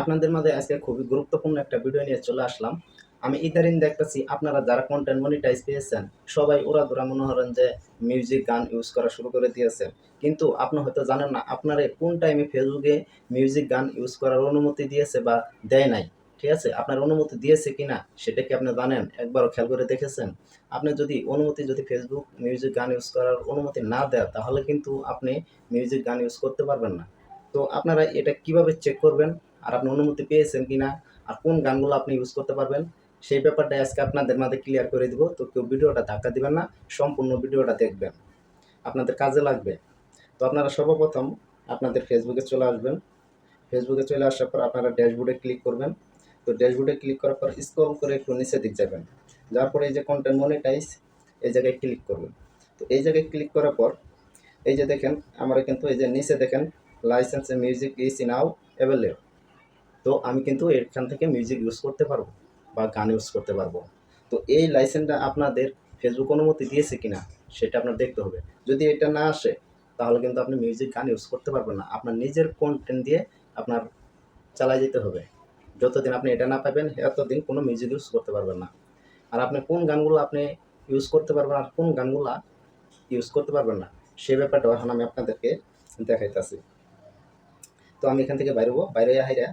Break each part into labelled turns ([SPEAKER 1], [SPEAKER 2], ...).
[SPEAKER 1] আপনাদের মাঝে আজকে খুবই গুরুত্বপূর্ণ একটা ভিডিও নিয়ে চলে আসলাম। আমি ইদারিং দেখতেছি, আপনারা যারা কন্টেন্ট মনিটাইজ পেয়েছেন, সবাই ওরা মনে করেন যে মিউজিক গান ইউজ করা শুরু করে দিয়েছে। কিন্তু আপনি হয়তো জানেন না, আপনারা কোন টাইমে ফেসবুকে মিউজিক গান ইউজ করার অনুমতি দিয়েছে বা দেয় নাই? ঠিক আছে? আপনার অনুমতি দিয়েছে কিনা, সেটা কি আপনি জানেন? একবারও খেয়াল করে দেখেছেন? আপনি যদি অনুমতি, যদি ফেসবুক মিউজিক গান ইউজ করার অনুমতি না দেয়, তাহলে কিন্তু আপনি মিউজিক গান ইউজ করতে পারবেন না। তো আপনারা এটা কীভাবে চেক করবেন? আর আপনি অনুমতি পেয়েছেন কিনা আর কোন গানগুলো আপনি ইউজ করতে পারবেন, সেই ব্যাপারটা আজকে আপনাদের মাঝে ক্লিয়ার করে দিব। তো কেউ ভিডিওটা ধাক্কা দিবেন না, সম্পূর্ণ ভিডিওটা দেখবেন। আপনাদের কাজে লাগবে। তো আপনারা সর্বপ্রথম আপনাদের ফেসবুকে চলে আসবেন। ফেসবুকে চলে আসার পর আপনারা ড্যাশবোর্ডে ক্লিক করবেন। তো ড্যাশবোর্ডে ক্লিক করার পর স্ক্রল করে একটু নিচে দিক যাবেন। যার পরে এই যে কন্টেন্ট মনিটাইজ এই জায়গায় ক্লিক করবেন। তো এই জায়গায় ক্লিক করার পর এই যে দেখেন, আমরা কিন্তু এই যে নিচে দেখেন লাইসেন্স মিউজিক ইস ইন আউ অ্যাভেলেবল তো আমি কিন্তু এখান থেকে মিউজিক ইউজ করতে পারব বা গান ইউজ করতে পারব। তো এই লাইসেন্সটা আপনাদের ফেসবুক অনুমতি দিয়েছে কিনা সেটা আপনার দেখতে হবে। যদি এটা না আসে, তাহলে কিন্তু আপনি মিউজিক গান ইউজ করতে পারবেন না। আপনার নিজের কন্টেন্ট দিয়ে আপনার চালাই যেতে হবে। যতদিন আপনি এটা না পাবেন, এতদিন কোনো মিউজিক ইউজ করতে পারবেন না। আর আপনি কোন গানগুলো আপনি ইউজ করতে পারবেন আর কোন গানগুলো ইউজ করতে পারবেন না, সে ব্যাপারটা এখন আমি আপনাদেরকে দেখাইতেছি। তো আমি এখান থেকে বাইরে হব। বাইরে হাইরা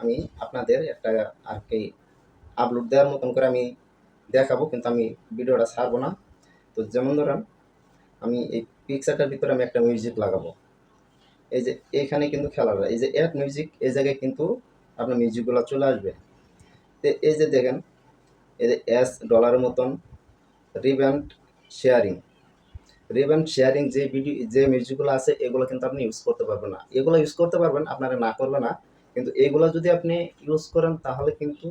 [SPEAKER 1] আমি আপনাদের একটা আর কি আপলোড দেওয়ার মতন করে আমি দেখাবো, কিন্তু আমি ভিডিওটা ছাড়বো না। তো যেমন ধরেন, আমি এই পিকচারটার ভিতরে আমি একটা মিউজিক লাগাবো। এই যে এখানে কিন্তু খেলার এই যে অ্যাড মিউজিক এই জায়গায় কিন্তু আপনার মিউজিকগুলো চলে আসবে। তো এই যে দেখেন, এই যে এস ডলারের মতন রিব্যান্ড শেয়ারিং রিব্যান্ড শেয়ারিং যে ভিডিও যে মিউজিকগুলো আছে, এগুলো কিন্তু আপনি ইউজ করতে পারবেন না। এগুলো ইউজ করতে পারবেন, আপনারা না করবে না কিন্তু এগুলো যদি আপনি ইউজ করেন, তাহলে কিন্তু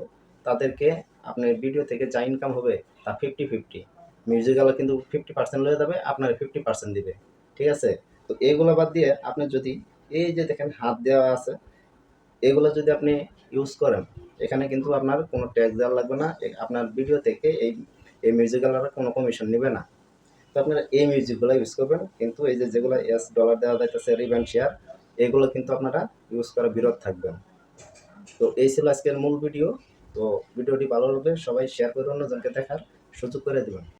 [SPEAKER 1] তাদেরকে আপনার ভিডিও থেকে যা ইনকাম হবে, তা ফিফটি ফিফটি মিউজিকগুলো কিন্তু ফিফটি পার্সেন্ট লয়ে যাবে, আপনার ফিফটি পার্সেন্ট দিবে। ঠিক আছে? তো এইগুলো বাদ দিয়ে আপনি যদি এই যে দেখেন, হাত দেওয়া আছে, এগুলো যদি আপনি ইউজ করেন, এখানে কিন্তু আপনার কোনো ট্যাক্স দেওয়া লাগবে না আপনার ভিডিও থেকে এই এই মিউজিকগুলোর কোনো কমিশন নেবে না। তো আপনারা এই মিউজিকগুলো ইউজ করবেন, কিন্তু এই যে যেগুলো এস ডলার দেওয়া যাইতেছে রিব্যান্ড শেয়ার এগুলো কিন্তু আপনারা ইউজ করা বিরত থাকবেন তো এই ছিল আজকের মূল ভিডিও তো ভিডিওটি ভালো লাগলে সবাই শেয়ার করে অন্যজনকে দেখার সুযোগ করে দেবেন।